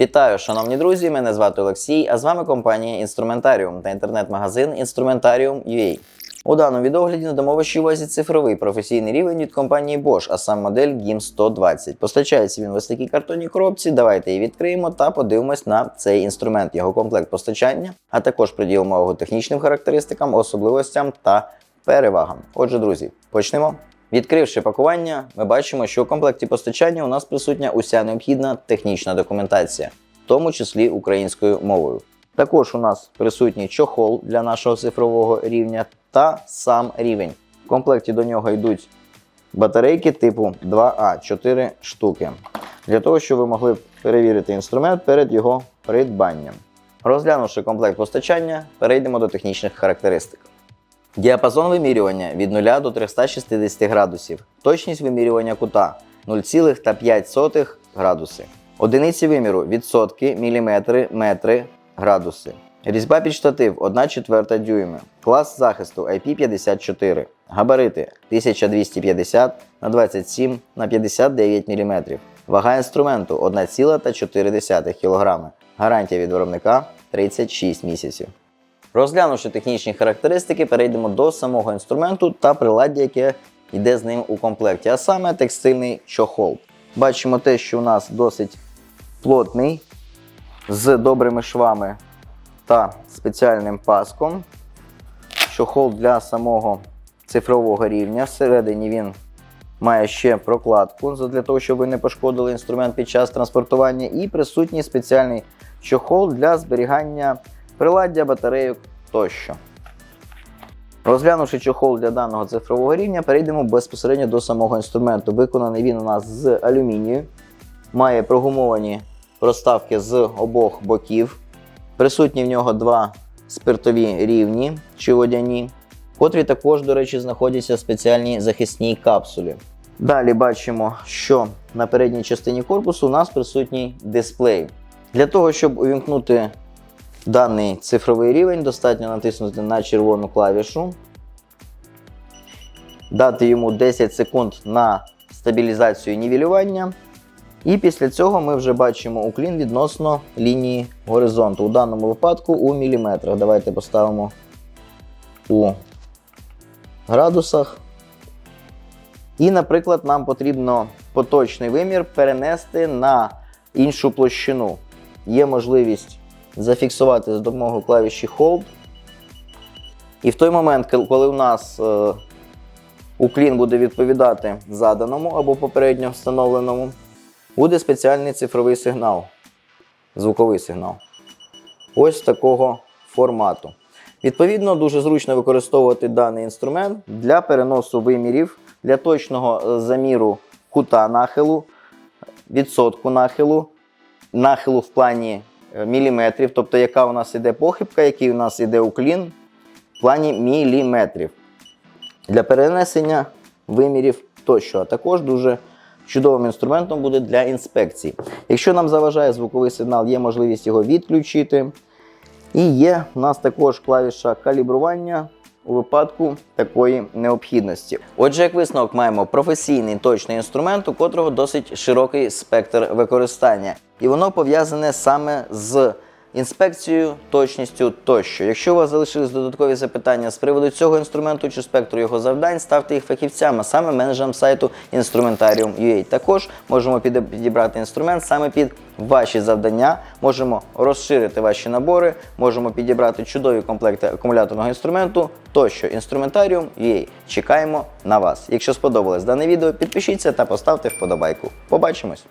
Вітаю, шановні друзі! Мене звати Олексій, а з вами компанія Інструментаріум та інтернет-магазин Instrumentarium.ua. У даному відогляді надамо вашій увазі цифровий професійний рівень від компанії Bosch, а сам модель GIM 120. Постачається він в ось такій картонній коробці. Давайте її відкриємо та подивимось на цей інструмент, його комплект постачання, а також приділимо увагу технічним характеристикам, особливостям та перевагам. Отже, друзі, почнемо. Відкривши пакування, ми бачимо, що у комплекті постачання у нас присутня уся необхідна технічна документація, в тому числі українською мовою. Також у нас присутній чохол для нашого цифрового рівня та сам рівень. В комплекті до нього йдуть батарейки типу 2А 4 штуки, для того, щоб ви могли перевірити інструмент перед його придбанням. Розглянувши комплект постачання, перейдемо до технічних характеристик. Діапазон вимірювання від 0 до 360 градусів. Точність вимірювання кута 0,5 градуси. Одиниці виміру відсотки, міліметри, метри, градуси. Різьба під штатив 1 четверта дюйми. Клас захисту IP54. Габарити 1250 на 27 на 59 мм. Вага інструменту 1,4 кг. Гарантія від виробника 36 місяців. Розглянувши технічні характеристики, перейдемо до самого інструменту та приладдя, яке йде з ним у комплекті, а саме текстильний чохол. Бачимо те, що у нас досить плотний, з добрими швами та спеціальним паском. Чохол для самого цифрового рівня. Всередині він має ще прокладку для того, щоб ви не пошкодили інструмент під час транспортування, і присутній спеціальний чохол для зберігання приладдя, батарейок тощо. Розглянувши чохол для даного цифрового рівня, перейдемо безпосередньо до самого інструменту. Виконаний він у нас з алюмінію, має прогумовані проставки з обох боків. Присутні в нього два спиртові рівні чи водяні, котрі також, до речі, знаходяться в спеціальній захисній капсулі. Далі бачимо, що на передній частині корпусу у нас присутній дисплей. Для того, щоб увімкнути даний цифровий рівень, достатньо натиснути на червону клавішу, дати йому 10 секунд на стабілізацію нівелювання. І після цього ми вже бачимо уклін відносно лінії горизонту. У даному випадку у міліметрах. Давайте поставимо у градусах. І, наприклад, нам потрібно поточний вимір перенести на іншу площину. Є можливість зафіксувати за допомогою клавіші Hold. І в той момент, коли у нас е, уклін буде відповідати заданому або попередньо встановленому, буде спеціальний цифровий сигнал, звуковий сигнал. Ось такого формату. Відповідно, дуже зручно використовувати даний інструмент для переносу вимірів, для точного е, заміру кута нахилу, відсотку нахилу, нахилу в плані міліметрів, тобто яка у нас іде похибка, який у нас іде уклін в плані міліметрів. Для перенесення вимірів тощо, а також дуже чудовим інструментом буде для інспекції. Якщо нам заважає звуковий сигнал, є можливість його відключити. І є у нас також клавіша калібрування у випадку такої необхідності. Отже, як висновок маємо професійний точний інструмент, у котрого досить широкий спектр використання, і воно пов'язане саме з інспекцією, точністю тощо. Якщо у вас залишились додаткові запитання з приводу цього інструменту чи спектру його завдань, ставте їх фахівцям, а саме менеджерам сайту Instrumentarium.ua. Також можемо підібрати інструмент саме під ваші завдання, можемо розширити ваші набори, можемо підібрати чудові комплекти акумуляторного інструменту тощо. Instrumentarium.ua. Чекаємо на вас. Якщо сподобалось дане відео, підпишіться та поставте вподобайку. Побачимось!